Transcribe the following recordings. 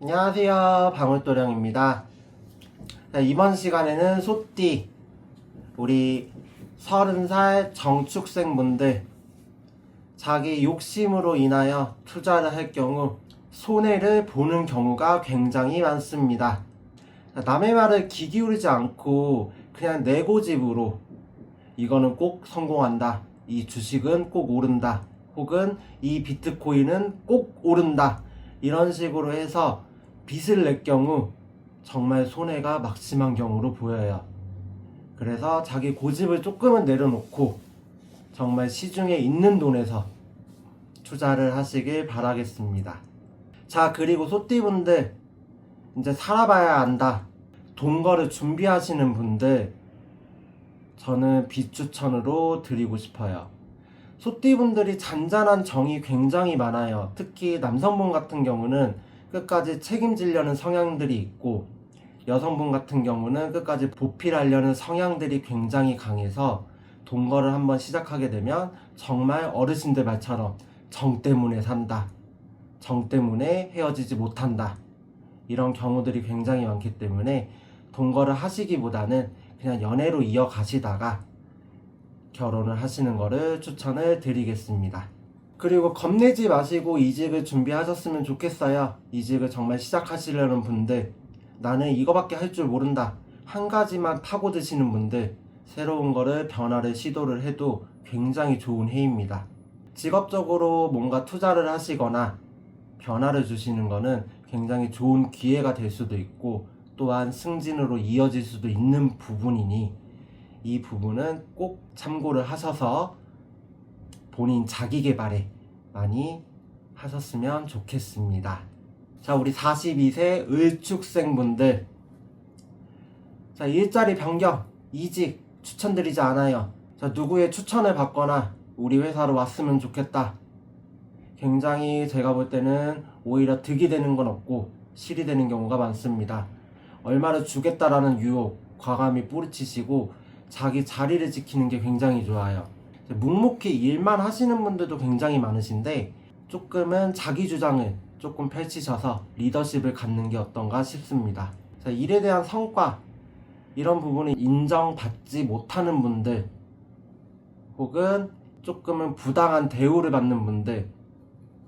안녕하세요. 방울도령입니다. 자, 이번 시간에는 소띠, 우리 30살 정축생분들, 자기 욕심으로 인하여 투자를 할 경우 손해를 보는 경우가 굉장히 많습니다. 자, 남의 말을 귀 기울이지 않고 그냥 내 고집으로 이거는 꼭 성공한다. 이 주식은 꼭 오른다. 혹은 이 비트코인은 꼭 오른다. 이런 식으로 해서 빚을 낼 경우 정말 손해가 막심한 경우로 보여요. 그래서 자기 고집을 조금은 내려놓고 정말 시중에 있는 돈에서 투자를 하시길 바라겠습니다. 자, 그리고 소띠분들 이제 살아봐야 안다. 동거를 준비하시는 분들 저는 비추천으로 드리고 싶어요. 소띠분들이 잔잔한 정이 굉장히 많아요. 특히 남성분 같은 경우는 끝까지 책임지려는 성향들이 있고 여성분 같은 경우는 끝까지 보필하려는 성향들이 굉장히 강해서 동거를 한번 시작하게 되면 정말 어르신들 말처럼 정 때문에 산다. 정 때문에 헤어지지 못한다. 이런 경우들이 굉장히 많기 때문에 동거를 하시기보다는 그냥 연애로 이어가시다가 결혼을 하시는 거를 추천을 드리겠습니다. 그리고 겁내지 마시고 이직을 준비하셨으면 좋겠어요. 이직을 정말 시작하시려는 분들, 나는 이거밖에 할 줄 모른다. 한 가지만 파고드시는 분들, 새로운 거를 변화를 시도를 해도 굉장히 좋은 해입니다. 직업적으로 뭔가 투자를 하시거나 변화를 주시는 거는 굉장히 좋은 기회가 될 수도 있고 또한 승진으로 이어질 수도 있는 부분이니 이 부분은 꼭 참고를 하셔서 본인 자기 개발에 많이 하셨으면 좋겠습니다. 자, 우리 42세 을축생분들. 자, 일자리 변경, 이직 추천드리지 않아요. 자, 누구의 추천을 받거나 우리 회사로 왔으면 좋겠다. 굉장히 제가 볼 때는 오히려 득이 되는 건 없고 실이 되는 경우가 많습니다. 얼마를 주겠다라는 유혹, 과감히 뿌리치시고 자기 자리를 지키는 게 굉장히 좋아요. 묵묵히 일만 하시는 분들도 굉장히 많으신데 조금은 자기 주장을 조금 펼치셔서 리더십을 갖는 게 어떤가 싶습니다. 자, 일에 대한 성과 이런 부분이 인정받지 못하는 분들 혹은 조금은 부당한 대우를 받는 분들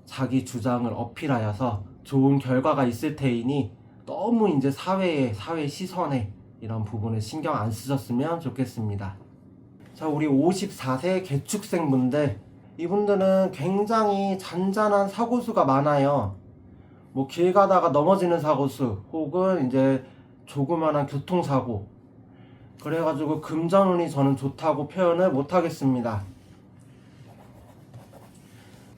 자기 주장을 어필하여서 좋은 결과가 있을 테이니 너무 이제 사회에 사회 시선에 이런 부분을 신경 안 쓰셨으면 좋겠습니다. 자, 우리 54세 개축생분들 이분들은 굉장히 잔잔한 사고수가 많아요. 뭐 길 가다가 넘어지는 사고수 혹은 이제 조그만한 교통사고 그래가지고 금전운이 저는 좋다고 표현을 못하겠습니다.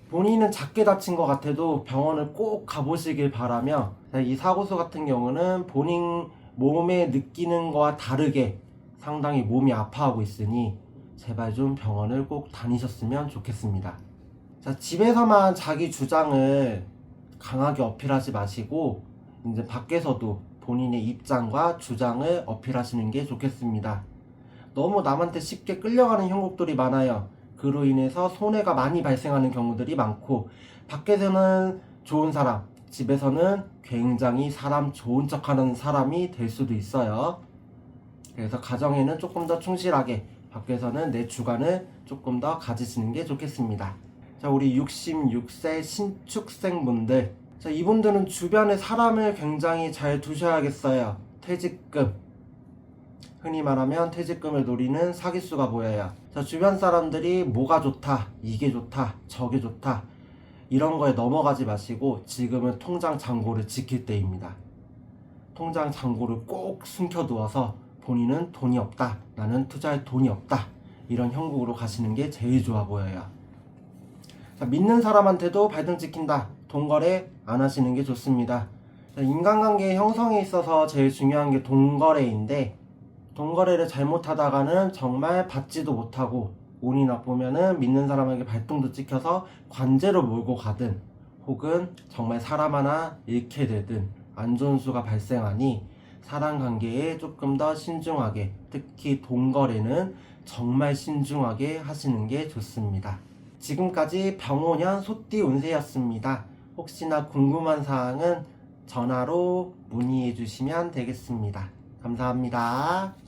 본인은 작게 다친 것 같아도 병원을 꼭 가보시길 바라며 이 사고수 같은 경우는 본인 몸에 느끼는 거와 다르게 상당히 몸이 아파하고 있으니 제발 좀 병원을 꼭 다니셨으면 좋겠습니다. 자, 집에서만 자기 주장을 강하게 어필하지 마시고 이제 밖에서도 본인의 입장과 주장을 어필하시는 게 좋겠습니다. 너무 남한테 쉽게 끌려가는 형국들이 많아요. 그로 인해서 손해가 많이 발생하는 경우들이 많고 밖에서는 좋은 사람, 집에서는 굉장히 사람 좋은 척하는 사람이 될 수도 있어요. 그래서 가정에는 조금 더 충실하게 밖에서는 내 주관을 조금 더 가지시는 게 좋겠습니다. 자, 우리 66세 신축생분들. 자, 이분들은 주변에 사람을 굉장히 잘 두셔야겠어요. 퇴직금. 흔히 말하면 퇴직금을 노리는 사기수가 보여요. 자, 주변 사람들이 뭐가 좋다, 이게 좋다, 저게 좋다. 이런 거에 넘어가지 마시고 지금은 통장 잔고를 지킬 때입니다. 통장 잔고를 꼭 숨겨두어서 본인은 돈이 없다. 나는 투자할 돈이 없다. 이런 형국으로 가시는 게 제일 좋아 보여요. 자, 믿는 사람한테도 발등 찍힌다. 동거래 안 하시는 게 좋습니다. 자, 인간관계 형성에 있어서 제일 중요한 게 동거래인데 동거래를 잘못하다가는 정말 받지도 못하고 운이 나쁘면은 믿는 사람에게 발등도 찍혀서 관제로 몰고 가든 혹은 정말 사람 하나 잃게 되든 안 좋은 수가 발생하니 사람 관계에 조금 더 신중하게 특히 동거래는 정말 신중하게 하시는 게 좋습니다. 지금까지 병오년 소띠 운세였습니다. 혹시나 궁금한 사항은 전화로 문의해 주시면 되겠습니다. 감사합니다.